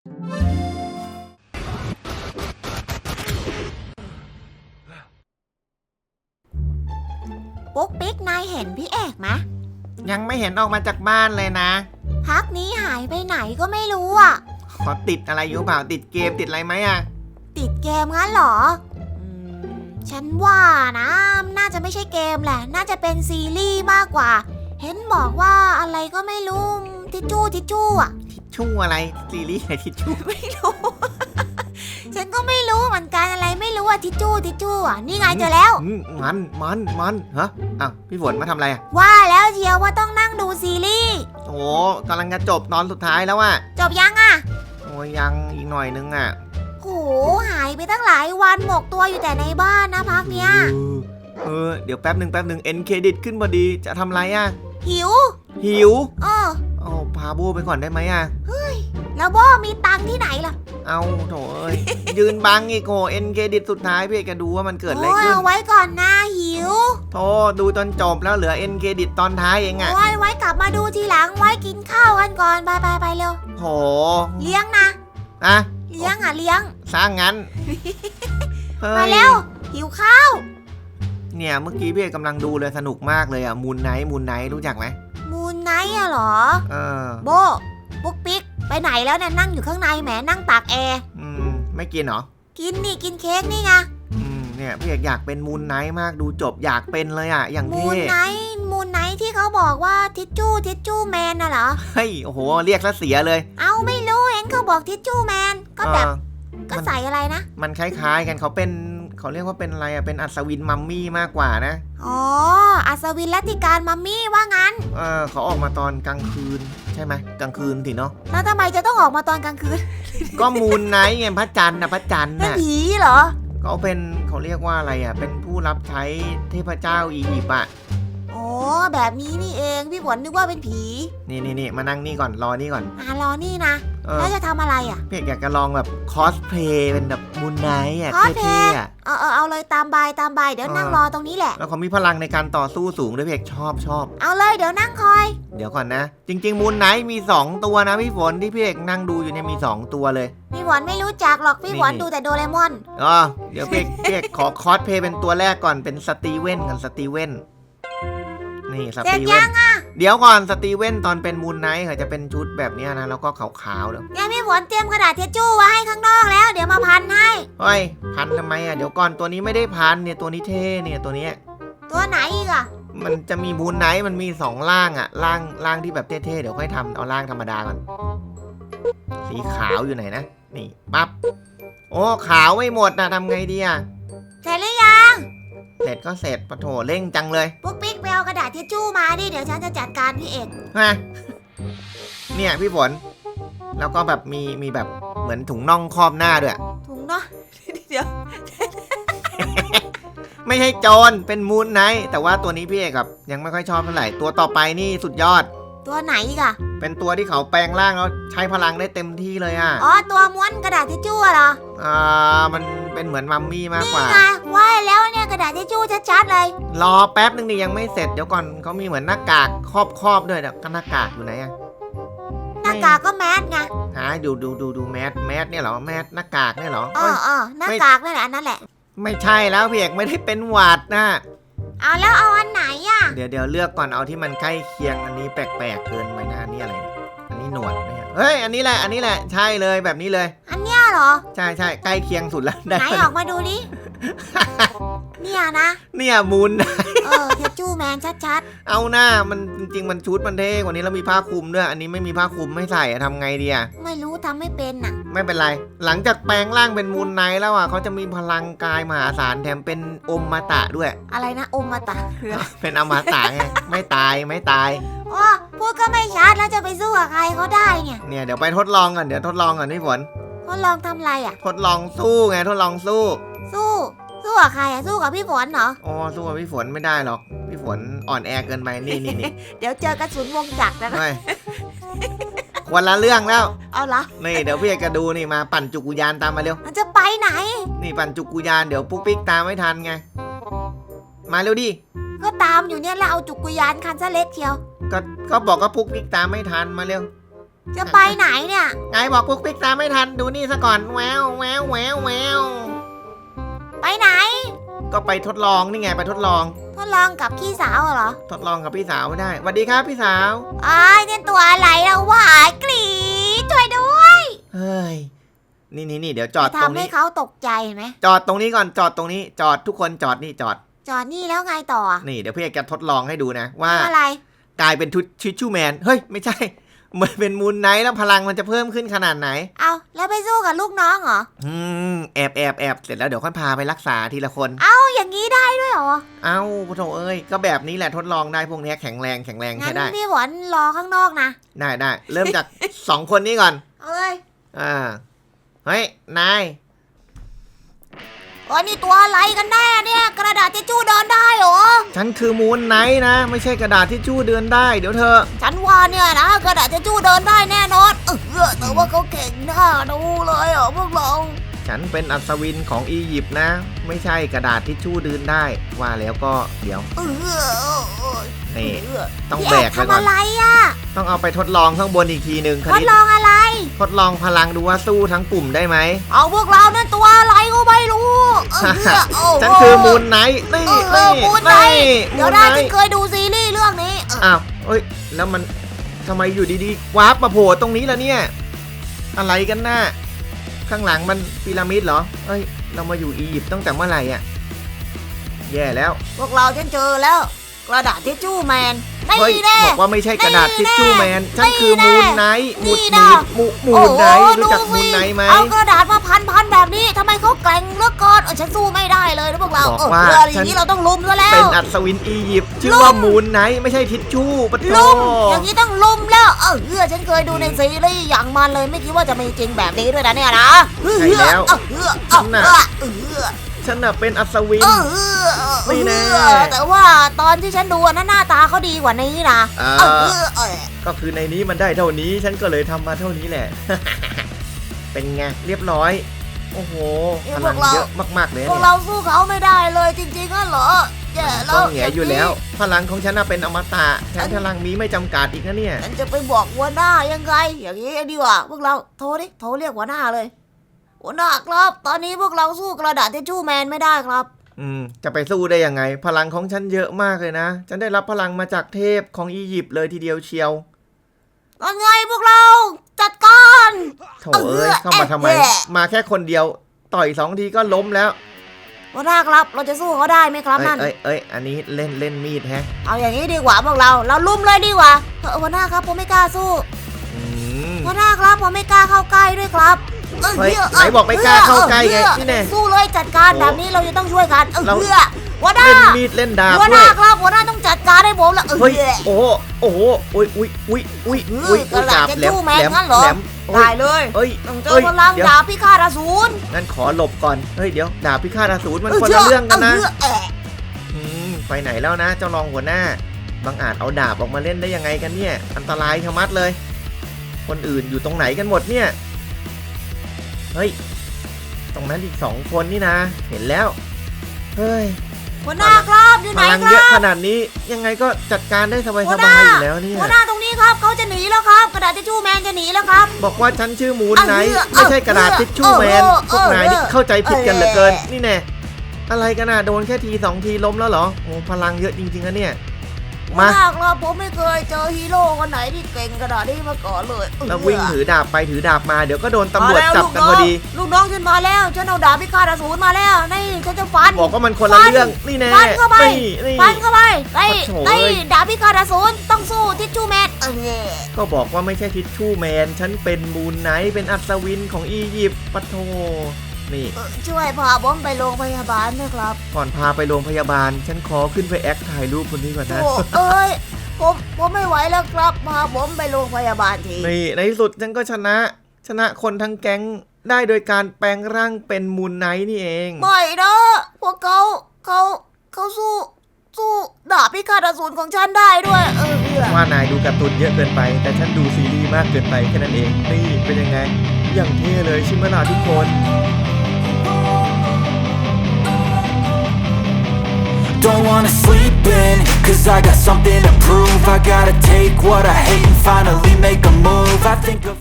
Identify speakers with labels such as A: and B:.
A: ปุ๊กปิ๊กนายเห็นพี่เอกไหม
B: ยังไม่เห็นออกมาจากบ้านเลยนะ
A: พักนี้หายไปไหนก็ไม่รู้อะ
B: ขอติดอะไรอยู่เปล่าติดเกมติดอะไรไหมอะ
A: ติดเกมงั้นเหรออืมฉันว่านะ น่าจะไม่ใช่เกมแหละ น่าจะเป็นซีรีส์มากกว่า เห็นบอกว่าอะไรก็ไม่รู้ ทิชชู่ทิชชู่อะ
B: ทิ ชชู่อะไรซีรีส์อะไรทิชชู่
A: ไม่รู้ ฉันก็ไม่รู้เหมือนกันอะไรไม่รู้อะทิชชู่ทิชชู่อะนี่ไงเจอแล้ว
B: อืมมันมันมันฮะอ้าวพี่ฝนมาทำอะไรอะ
A: ว่าแล้วเชียวว่าต้องนั่งดูซีรีส์
B: โอ้กำลังจะจบตอนสุดท้ายแล้วอะ
A: จบยังอะ
B: โอ้ยยังอีกหน่อยนึงอะ
A: โหหายไปตั้งหลายวันหมกตัวอยู่แต่ในบ้านนะพักเนี้ย
B: เออเออเดี๋ยวแป๊บหนึ่งแป๊บหนึ่งเอ็นเครดิตขึ้นพอดีจะทำไรอะ
A: หิว
B: หิว
A: เออ
B: เอา พาโบไปก่อนได้ไหมอะ
A: แล้วโบมีตังค์ที่ไหนล่ะ
B: เอาโถเอ้ย ยืนบังอีกโหเอ็นเครดิตสุดท้ายพี่เอกจะดูว่ามันเกิดอะไร
A: โอ้ย
B: ขึ้น
A: เอาไว้ก่อนนะหิว
B: โธ่ดูจนจบแล้วเหลือเอ็นเครดิตตอนท้ายเองอะ
A: โอ้ยไว้กลับมาดูทีหลังไว้กินข้าวกันก่อนไปไปไปเร็ว
B: โห
A: เลี้ยงนะ
B: อะ
A: เลี้ยงอะเลี้ยง
B: สร้างงั้นเฮ้ย
A: มาเร็วหิวข้าว
B: เนี่ยเมื่อกี้พี่เอกกำลังดูเลยสนุกมากเลยอะมูนไนท์มูนไนท์รู้จักไหม
A: มูน ไนท์อะเหรอ
B: เออ
A: โบปุ๊กปิ๊กไปไหนแล้วเนี่ยนั่งอยู่ข้างในแหมนั่งตากแอร์
B: อืมไม่กินเหรอ
A: กินนี่กินเค้กนี่ไง
B: อืมเนี่ยพี่เอกอยากเป็นมูนไนท์มากดูจบอยากเป็นเลยอะอย่าง
A: มู
B: เท่
A: นไนท์มูนไนท์ที่เขาบอกว่าทิชชู่ทิชชู่แมนน่ะเหรอ
B: เฮ้ยโอ้โห เรียกซะเสียเลย
A: เอาไม่รู้เห็นเขาบอกทิชชู่แมนก็แบบ
B: เออ
A: ก็ใส่อะไรนะ
B: มันคล้ายๆกันเขาเป็นเขาเรียกว่าเป็นอะไรอะเป็นอัศวินมัมมี่มากกว่านะ
A: อ๋อ อัศวินลัทธิการมัมมี่ว่างั้น
B: เออเขาออกมาตอนกลางคืน ใช่ไหมกลางคืนสิเนาะ
A: แล้วทำไมจะต้องออกมาตอนกลางคืน
B: ก็มูนไนท์ไงพระจันทร์นะพระจันทร์
A: เป็น
B: น่ะ
A: ผีเหรอ
B: เขาเป็นเขาเรียกว่าอะไรอะ เป็นผู้รับใช้เทพเจ้าอียิปต์อะ
A: อ๋อแบบนี้นี่เอง พี่ฝนนึกว่าเป็นผี
B: นี่นี่นี่มานั่งนี่ก่อนรอนี่ก่อน
A: อ่ารอนี่นะ
B: เออ
A: แล้วจะทำอะไรอะ
B: พี่เอกอยากจะลองแบบคอสเพลย์เป็นแบบมูนไนท์อะ
A: cosplay
B: เท่ๆอะ
A: เออเออเอาเลยตามบายตามบายเดี๋ยว
B: เออ
A: นั่งรอตรงนี้แหละ
B: แล้วเขามีพลังในการต่อสู้สูงด้วยพี่เอกชอบชอบ
A: เอาเลยเดี๋ยวนั่งคอย
B: เดี๋ยวก่อนนะ จริง ๆ มูนไนท์มี 2 ตัวนะพี่ฝนที่พี่เอกนั่งดูอยู่เนี่ยมี 2 ตัวเลย
A: พี่ฝนไม่รู้จักหรอกพี่ฝน
B: นี่
A: ดูแต่โดเรมอน
B: อ๋อเดี๋ยวพี่เอก พี่เอกขอคอสเพลย์เป็นตัวแรกก่อนเป็นสตีเว่นกันสตีเว่น นี่ส
A: เสร็จ
B: ตี
A: ยั
B: เว่น
A: งอะ
B: เดี๋ยวก่อนสตีเว่นตอนเป็นมูนไนท์เขาจะเป็นชุดแบบเนี้ยนะแล้วก็ขาวๆเดี๋ยว
A: เนี่ยพี่ฝนเตรียมกระดาษเทชชู่ไว้ให้ข้างนอกแล้ว เดี๋ยวมาพันให้
B: เฮ้ยพันทำไมอะเดี๋ยวก่อนตัวนี้ไม่ได้พันเนี่ยตัวนี้เท่เนี่ยตัวเนี้ย
A: ตัวไหนอีกอะ
B: มันจะมีมูนไนท์มันมีสองล่างอะล่างล่างที่แบบเท่ๆเดี๋ยวค่อยทำเอาล่างธรรมดาก่อนสีขาวอยู่ไหนนะนี่ปั๊บโอ้ขาวไม่หมดนะทำไงดีอะ
A: เสร็จหรือยัง
B: เสร็จก็เสร็จปะโถเร่งจังเลย
A: ปุ๊กปิ๊กไปเอากระดาษเทชชู่มาดิเดี๋ยวฉันจะจัดการพี่เอก
B: ฮะเนี่ยพี่ฝนแล้วก็แบบมีมีแบบเหมือนถุงน่องครอบหน้าด้วย
A: ถุงเนาะเดี๋ยว
B: ไม่ใช่โจรเป็นมูนไนท์แต่ว่าตัวนี้พี่เอกกับยังไม่ค่อยชอบเท่าไหร่ตัวต่อไปนี่สุดยอด
A: ตัวไหนอีกอะ
B: เป็นตัวที่เขาแปลงร่างแล้วใช้พลังได้เต็มที่เลยอะ
A: อ๋อตัวม้วนกระดาษทิชชู่อะเหรอ
B: อ่ามัน เป็นเหมือนมัมมี่มาก
A: นี่
B: กว่า
A: ไงว่าแล้วเนี่ยกระดาษทิชชู่ชัดๆเลย
B: รอแป๊บนึงดิยังไม่เสร็จเดี๋ยวก่อนเขามีเหมือนหน้ากากครอบครอบๆด้วยเดี๋ยวหน้ากากอยู่ไหนอะ
A: หน้ากากก็แมสไง
B: หาดูดูดูดูแมสแมสเนี่ยเหรอแมสหน้ากากเนี่ยเหรอ
A: เอ
B: เอ้
A: อยเออหน้ากากนั่นแหละอันนั่นแหละ
B: ไม่ใช่แล้วพี่เอกไม่ได้เป็นหวัดนะ
A: เอาแล้วเอาอันไหนอะ
B: เดี๋ยวเดี๋ยวเลือกก่อนเอาที่มันใกล้เคียงอันนี้แปลกๆเกินไปนะอันนี้อะไรเนี่ยอันนี้หนวดเนี่ยเฮ้ยอันนี้แหละอันนี้แหละใช่เลยแบบนี้เลย
A: อัน เนี้ยเหรอ
B: ใช่ใช่ใกล้เคียงสุดแล้วได้
A: ไหนออกมาดูดิ เนี่ยนะ
B: เนี่ยมูน
A: เออเทชชู่แมนชัด
B: เอาหน้ามันจริงๆ มันชุดมันเท่กว่านี้แล้วมีผ้าคลุมด้วย อันนี้ไม่มีผ้าคลุมไม่ใส่อะทำไงดีอะ
A: ๆไม่รู้ทำไม่เป็นน่ะ
B: ไม่เป็นไร หลังจากแปลงร่างเป็นมูลไนท์แล้วอะเขาจะมีพลังกายมหาศาลแถมเป็นอมมาตะด้วย
A: อะไรนะอมมาตะเรือ
B: เป็นอมตะไงไม่ตายไม่ตาย
A: อ๋อพูดก็ไม่ชัดแล้วจะไปสู้กับใครเขาได้เนี่ย
B: เนี่ยเดี๋ยวไปทดลองก่อนเดี๋ยวทดลองก่อนพี่ฝน
A: ทดลองทำอะไรอะ
B: ทดลองสู้ไงทดลองสู้
A: สู้ สู้กับใครอะสู้กับพี่ฝนเหรอ
B: อ๋อสู้กับพี่ฝนไม่ได้หรอกพี่ฝนอ่อนแอเกินไปนี่นี่นี่
A: เดี๋ยวเจอกระสุนวงจักรแล้วนะ
B: ไม่คนละเรื่องแล้ว
A: เอาเหรอ
B: นี่เดี๋ยวพี่เอกจะดูนี่มาปั่นจุกุยานตามมาเร็ว
A: มันจะไปไหน
B: นี่ปั่นจุกุยานเดี๋ยวปุ๊กปิ๊กตามไม่ทันไง มาเร็วดิ
A: ก็ตามอยู่เนี่ยแล้วเอาจุกกุยานคันซะเล็กเชียว
B: ก็ก็บอกว่าปุ๊กปิ๊กตามไม่ทันมาเร็ว
A: จะไปไหนเนี่ย
B: ไงบอกปุ๊กปิ๊กตามไม่ทันดูนี่ซะก่อนแววแววแววแวว
A: ไปไหน
B: ก็ไปทดลองนี่ไงไปทดลอง
A: ทดลองกับพี่สาวเหรอ
B: ทดลองกับพี่สาวไม่ได้สวัสดีครับพี่สาว
A: อ้ายเนี่ยตัวอะไรเราหวายกรีดช่วยด้วย
B: เฮ้ยนี่นี่นี่เดี๋ยวจอดตรง
A: ทำให้
B: นี้
A: เขาตกใจไหม
B: จอดตรงนี้ก่อนจอดตรงนี้ จอดทุกคนจอดนี่จอด
A: จอดนี่แล้วไงต่ออะ
B: นี่เดี๋ยวพี่เอกจะทดลองให้ดูนะว่า
A: อะไร
B: กลายเป็นชุดชิชชูแมน เฮ้ย ไม่ใช่ มันเป็นมูนไนท์แล้วพลังมันจะเพิ่มขึ้นขนาดไหน
A: เอาแล้วไปสู้กับลูกน้องเหรอ
B: อืมแอบแอบแอบเสร็จแล้วเดี๋ยวค่อยพาไปรักษาทีละคน
A: เอาอย่างนี้ได้ด้วยเหรอ
B: เอ้าพุทโธเอ้ย ก็แบบนี้แหละทดลองได้พวกเนี้ยแข็งแรงแข็งแรง
A: งั้
B: ใช้
A: น
B: ได้
A: พี่หวนรอข้างนอกนะ
B: ได้ได้เริ่มจาก สองคนนี้ก่อน
A: เอาเลย
B: อ่า เฮ้ย นาย
A: โอ้ยนี่ตัวอะไรกันแน่เนี่ยกระดาษทิชชู่เดินได้เหรอ
B: ฉันคือมูนไนท์นะ ไม่ใช่กระดาษที่จู้เดือนได้ เดี๋ยวเธอ
A: ฉันว่าเนี่ยนะกระดาษทิชชู่เดินได้แน่นอน เออแต่ว่าเขาเก่งหน้าดูเลยเหรอพวกเรา
B: ฉันเป็นอัศวินของอียิปต์นะ ไม่ใช่กระดาษที่จู้เดือนได้ว่าแล้วก็เดี๋ยว
A: เออ
B: นี่
A: เออ
B: ต้อง
A: พี่
B: แบ
A: แอก
B: กไว้
A: ทำ
B: ก่อน
A: อะไรอะ
B: ต้องเอาไปทดลองข้างบนอีกทีหนึ่งค
A: ทด
B: ณิต
A: ลองอะไร
B: ทดลองพลังดูว่าสู้ทั้งกลุ่มได้ไหม
A: เอาพวกเรานั่นตัวอะไรก็ไม่รู้เออโอ้โห
B: ฉันคือมูนไนท์นี่
A: เออ
B: นี่
A: มูนไนท์
B: มู
A: เดี๋ยวน
B: ไน
A: ได้ฉัน
B: ท์
A: เคยดูซีรีส์เรื่องนี้เออ
B: อ้าวเอ้ยแล้วมันทำไมอยู่ดีๆวาร์ปมาโผล่ตรงนี้ล่ะเนี่ย อะไรกันน่ะ ข้างหลังมันพีระมิดเหรอ เอ้ย เรามาอยู่อียิปต์ตั้งแต่เมื่อไหร่อะ แย่แล้ว
A: พวกเราฉันเจอแล้ว กระดาษทิชชู่แมน
B: เฮ้ย
A: แน่
B: บอกว่าไม่ใช่กระดาษ
A: นี่
B: ทิชชู่
A: แน่
B: แมนฉันคือ
A: นี่
B: มู
A: แน่
B: นไนท์มู
A: นี่
B: น
A: นะ
B: มูนมู
A: โอ้
B: น
A: โห
B: ไนท์รู้จัก
A: ดู
B: มู
A: สิ
B: นไนท์ไหม
A: เอากระดาษมาพันพันๆแบบนี้ทำไมเขาแกร่งเหลือเกินเออฉันสู้ไม่ได้เลยนะพวกเรา
B: บอก
A: เออ
B: ว่า
A: เอออ
B: ฉั
A: ย่านงนี้เราต้องลุมซะแล้
B: เป็น
A: ว
B: อัศวินอียิปต์ชื่อ
A: ลุม
B: ว่ามูนไนท์ไม่ใช่ทิชชู่ปะโถ
A: ลุมอย่างนี้ต้องลุมแล้วเออเออฉันเคยดูในซีรีส์อย่างมันเลยไม่คิดว่าจะมีจริงแบบนี้ด้วยนะเนี่ยนะเออ
B: ใช่แล้ว
A: เออเออเออเออเออ
B: ฉันน่ะเป็นอัศวิน
A: เออเออเออ
B: นี่แน่
A: เออแต่ว่าตอนที่ฉันดูอะนะหน้าตาเขาดีกว่านี้นะ
B: อ่า
A: เออเออเออ
B: ก็คือในนี้มันได้เท่านี้ ฉันก็เลยทำมาเท่านี้แหละ เป็นไงเรียบร้อย โอ้โหพลังเยอะมากๆเลย
A: พวก
B: เนี่ย
A: เราสู้เขาไม่ได้เลยจริงๆก็เหรอแย่แล้
B: ต้
A: ว
B: องแหงอยู่แล้ว พลังของฉันน่ะเป็นอมตะแถมพลังมีไม่จำกัดอีกนะเนี่ย
A: ฉันจะไปบอกหัวหน้ายังไง อย่างนี้ดีกว่าพวกเราโทรดิโทรเรียกหัวหน้าเลย หัวหน้าครับ ตอนนี้พวกเราสู้กระดาษทิชชู่แมนไม่ได้ครับ
B: อืม จะไปสู้ได้ยังไง พลังของฉันเยอะมากเลยนะ ฉันได้รับพลังมาจากเทพของอียิปต์เลยทีเดียวเชียว
A: ตอนไงพวกเราจัดการ
B: โถเอ้ยเข้ามาทำไม
A: เอ๊ะ
B: มาแค่คนเดียว ต่อยสองทีก็ล้มแล้ว
A: หัวหน้าครับ เราจะสู้เขาได้ไหมครับ
B: เอ้ย
A: นั่น
B: เอ้ยเอ้ยอันนี้เล่นเล่นมีดแฮะ
A: เอาอย่างนี้ดีกว่าพวกเรา เราลุ่มเลยดีกว่าเออหัวหน้าครับผมไม่กล้าสู้
B: อืม
A: หัวหน้าครับผมไม่กล้าเข้าใกล้ด้วยครับออ
B: เฮ้ย
A: อ
B: ไหนบอกไม่กล้าเข้าใกล้ไง
A: เออ
B: นี่แน่
A: สู้เลยจัดการ
B: โอ้
A: แบบนี้เราจะต้องช่วยกันเออ
B: เรา
A: เพื่อหัวหน้า
B: เล่นมีดเล่นดาบ
A: หัวห
B: ด้
A: น้า
B: วย
A: ครับหัวหน้าต้องจัดการให้ผมแล้วเออ
B: เฮ้ยโอ้โหโอ้โหอุ้ยอุ้ยอุ้ยอุ้ย
A: เฮ้
B: อุ้ย
A: ยกระดาษ
B: ดาบ
A: จะ
B: แหลม
A: สู้แมน
B: แหลม
A: งั้นเหรอ
B: แหลมโอ้
A: ได้
B: ย
A: เลย
B: เอ้ย
A: ต้องเจ
B: เอ้
A: อยพลัง
B: เดี๋ยว
A: ดาบพิฆาตอสูร
B: งั้นขอหลบก่อนเฮ้ยเดี๋ยวดาบพิฆาตอสูรมันคนละเรื่องกันนะ
A: เออเออ
B: อืมไปไหนแล้วนะเจ้ารองหัวหน้าบางอาจเอาดาบออกมาเล่นได้ยังไงกันเนี่ย อันตรายชะมัดเลย คนอื่นอยู่ตรงไหนกันหมดเนี่ย เฮ้ย ตรงนั้นอีกสองคนนี่นะ เห็นแล้ว เฮ้ย
A: หัวหน้าครับอยู่
B: พ
A: ไหน
B: ลัง
A: ค
B: เยอะ
A: รับ
B: ขนาดนี้ยังไงก็จัดการได้ส
A: หัวห
B: บา
A: น้า
B: ยๆอยู่แล้วเนี่ย
A: หัวหน้าตรงนี้ครับเขาจะหนีแล้วครับ กระดาษทิชชู่แมนจะหนีแล้วครับ
B: บอกว่าฉันชื่อมูน
A: เอา
B: ไนท์
A: เถอะ
B: ไม่ใช่กระดาษ
A: เอา
B: ทิชชู่แมน
A: เออ
B: พวกนายนี่
A: เออ
B: เข้าใจผิดกันเหลือเกิน
A: เออ
B: นี่แน่อะไรกันน่ะโดนแค่ทีสองทีล้มแล้วเหรอโอ้พลังเยอะจริงๆนะเนี่ย
A: หัว
B: มา
A: หน้าครับผมไม่เคยเจอฮีโร่คนไหนที่เก่งกระดาษนี้มาก่อนเลย
B: แล้ววิ่งถือดาบไปถือดาบมาเดี๋ยวก็โดนตำรวจ
A: มาแล้
B: จับกันพอดี
A: ลูกน้องฉันมาแล้ว ฉันเอาดาบพิฆาตอสูรมาแล้วนี่ฉันจะฟัน
B: บอกว่ามันคนละ
A: ฟัน
B: เรื่องนี่แน่
A: ฟันเข้าไป
B: นี่นี่
A: ฟันเข้าไปไอ้
B: โอ้โห
A: ไอ้ดาบพิฆาตอสูรต้องสู้ทิชชู่แมนเออ
B: ก็บอกว่าไม่ใช่ทิชชู่แมน ฉันเป็นมูนไนท์เป็นอัศวินของอียิปต์ปะโท นี่
A: เออช่วยพาผมไปโรงพยาบาลนะครับ
B: ก่อนพาไปโรงพยาบาล ฉันขอขึ้นไปแอคถ่ายรูปคนนี้ก่อนนะ
A: โอ้เอ้ยผมผมไม่ไหวแล้วครับพาผมไปโรงพยาบาลที
B: นี่ในที่สุดฉันก็ชนะ ชนะคนทั้งแก๊งได้โดยการแปลงร่างเป็นมูนไนท์นี่เอง
A: ไม่นะพวกเขาเขาเขาสู้สู้ดาบพิฆาตอสูรของฉันได้ด้วยเออเออ
B: ว่านายดูการ์ตูนเยอะเกินไป แต่ฉันดูซีรีส์มากเกินไปแค่นั้นเองนี่เป็นยังไงอย่างเท่เลยใช่ไหมล่ะทุกคน
C: don't wanna sleep in Cause I got something to prove. I gotta take what I hate and finally make a move. I think of